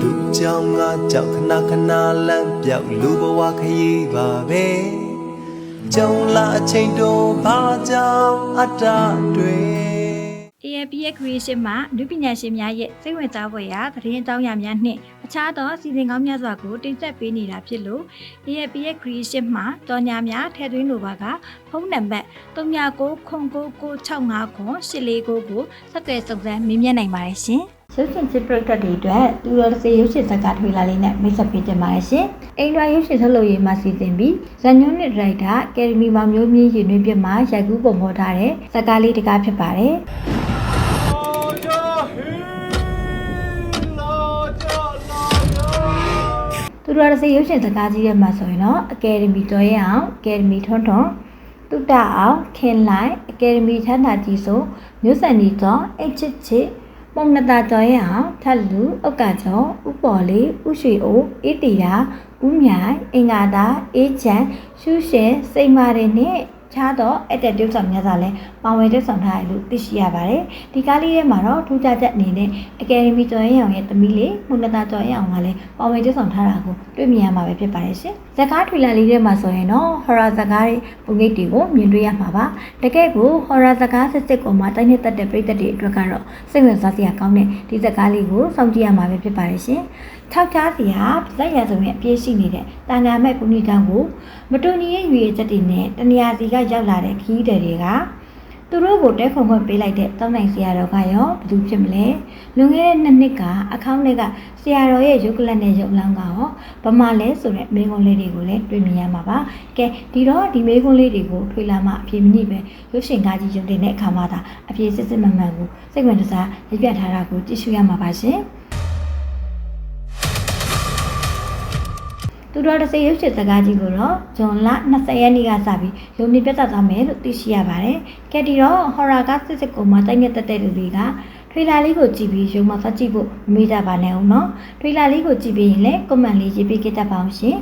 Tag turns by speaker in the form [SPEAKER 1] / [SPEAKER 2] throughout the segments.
[SPEAKER 1] လူ
[SPEAKER 2] ကြောင်ငါကြောက်ခဏခဏလမ်းပြောက်လူဘဝခရီးပါပဲကြုံလာအချိန်တို့ဘာကြောင့်အတ္တတွေ
[SPEAKER 3] AAPS Creation မှာလူပညာရှင်များရဲ့စိတ်ဝင်စားဖွယ်ရာသတင်းအကြောင်းအရာများနှင့်အခြားသောအစီအစဉ်ကောင်းများစွာကိုတင်ဆက်ပေးနေတာဖြစ်လို့ AAPS Creation မှာတော်ညာများထည့်သွင်းလိုပါကဖုန်းနံပါတ်399965ခွန်849ကိုဆက်သွယ်စုံစမ်းမေးမြန်းနိုင်ပါတယ်ရှင်။ရုပ်ရှင်ချစ်ပရိသတ်တွေအတွက်သူတော်စေရုပ်ရှင်ဇာတ်ကားထွေလာလေးနဲ့မိတ်ဆက်ပေးတင်ပါတယ်ရှင်။အိမ်တော်ရုပ်ရှင်ထုတ်လုပ်ရေးမှစီစဉ်ပြီးဇန်ညွန်းနဲ့ဒရိုက်တာကယ်ဒမီမောင်မျိုးမြင့်ရင်တွင်ပြမှာရိုက်ကူးပုံဖော်ထားတဲ့ဇာတ်ကားလေးတစ်ကားဖြစ်ပါတယ်။ သူတို့ရစေရုပ်ရှင်စကားကြီးထဲမှာဆိုရင်တော့အကယ်ဒမီတော်ရအောင်အကယ်ဒမီထွန်းထွန်းတုတအောင်ခင်လိုက်အကယ်ဒမီချမ်းသာကြီးဆိုမြို့စံဒီကျော်အချစ်ချစ်ပုံနတာတော်ရအောင်ထက်လူဥက္ကကျော်ဥပေါ်လေးဥရွှေအိုးအေးတီယာဥမြိုင်အင်္ဂါသာအေးချမ်းရှုရှင်စိတ်မာတွေနဲ့ ခြားတော့အဲ့တဲ့တုပ်ဆောင်များစွာလဲပါဝင်တုပ်ဆောင်ထားတယ်လို့သိရှိရပါတယ်ဒီကားလေးထဲမှာတော့ထူးခြားချက်အနေနဲ့အကယ်ဒမီကျော်ရင်အောင်ရဲ့တမီးလေးမုန်နတာကျော်ရင်အောင်ကလည်းပါဝင်တုပ်ဆောင်ထားတာကိုတွေ့မြင်ရမှာပဲဖြစ်ပါတယ်ရှင်ဇကားထွေလာလေးထဲမှာဆိုရင်တော့ horror ဇကားတွေပုံရိပ်တွေကိုမြင်တွေ့ရမှာပါတကယ်ကို horror ဇကားစစ်စစ်ကိုမှတိုင်းနေတတ်တဲ့ပရိသတ်တွေအတွက်ကတော့စိတ်ဝင်စားစရာကောင်းတဲ့ဒီဇကားလေးကိုစောင့်ကြည့်ရမှာပဲဖြစ်ပါတယ်ရှင် ထောက်ချားစရာလက်ရဆုံးရဲ့အပြည့်ရှိနေတဲ့တာနာမဲ့ကုနီတောင်ကိုမတူညီရဲ့ရွေချက်တွေနဲ့တနေရာစီကရောက်လာတဲ့ခီးတယ်တွေကသူတို့ကိုတဲခုံခွင့်ပေးလိုက်တဲ့တောင်းနိုင်ဆရာတော်ကရောဘယ်သူဖြစ်မလဲလွန်ခဲ့တဲ့နှစ်နှစ်ကအကောင့်တွေကဆရာတော်ရဲ့ရုပ်ကလတ်နဲ့ရုပ်လောင်းကရောဘာမှလဲဆိုတဲ့မိကုံးလေးတွေကိုလည်းတွေ့မြင်ရမှာပါကဲဒီတော့ဒီမိကုံးလေးတွေကိုထွေလာမှအပြေမညိပဲရုပ်ရှင်ကားကြီးရုပ်တင်တဲ့အခါမှာသာအပြေစစ်စစ်မှန်မှန်ကိုစိတ်ဝင်စားရပြထားတာကိုကြည့်ရှုရမှာပါရှင် သူတော်တစေရုပ်ရှင်စကားကြီးကိုတော့ဂျွန်လ20ရက်နေ့ကစပြီးရုံနေပြသသွားမယ်လို့သိရှိရပါတယ်။ကဲဒီတော့ horror ကစစ်စစ်ကိုမှတိုက်နေတတ်တဲ့လူတွေကထွေလာလေးကိုကြည့်ပြီးရုံမှာစကြည့်ဖို့မမေ့ကြပါနဲ့အောင်နော်။ထွေလာလေးကိုကြည့်ပြီးရင်လည်း comment လေးရေးပေးကြတတ်ပါအောင်ရှင်။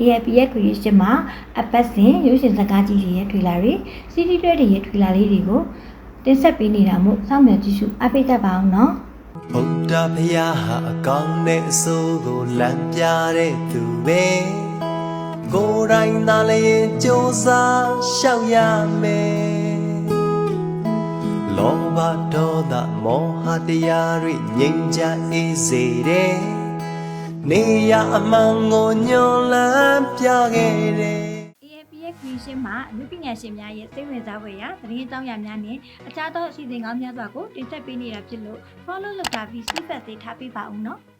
[SPEAKER 3] AAP ရဲ့ creation မှာအပတ်စဉ်ရုပ်ရှင်စကားကြီးတွေရဲ့ထွေလာတွေ CD တွေရဲ့ထွေလာလေးတွေကိုတင်ဆက်ပေးနေတာမို့စောင့်မျှော်ကြည့်ရှုအားပေးတတ်ပါအောင်နော်။
[SPEAKER 2] ဘုရားဖရာဟာအကောင်းနဲ့အဆိုးကိုလမ်းပြတဲ့သူပဲကိုယ်တိုင်သာလည်းကြိုးစားရှောက်ရမယ်လောဘဒေါသမောဟတရားတွေငြိမ်းချမ်းအေးစေတဲ့နေရအမှန်ကိုညွန်လန်းပြခဲ့တဲ့
[SPEAKER 3] AAPS Creation မှာအမှုပညာရှင်များရဲ့စိတ်ဝင်စားဖွယ်ရာသတင်းအကြောင်းအရာများနဲ့အခြားသောအစီအစဉ်ကောင်းများစွာကိုတင်ဆက်ပေးနေတာဖြစ်လို့ follow လုပ်တာပြီး feedback တွေထားပေးပါဦးနော်။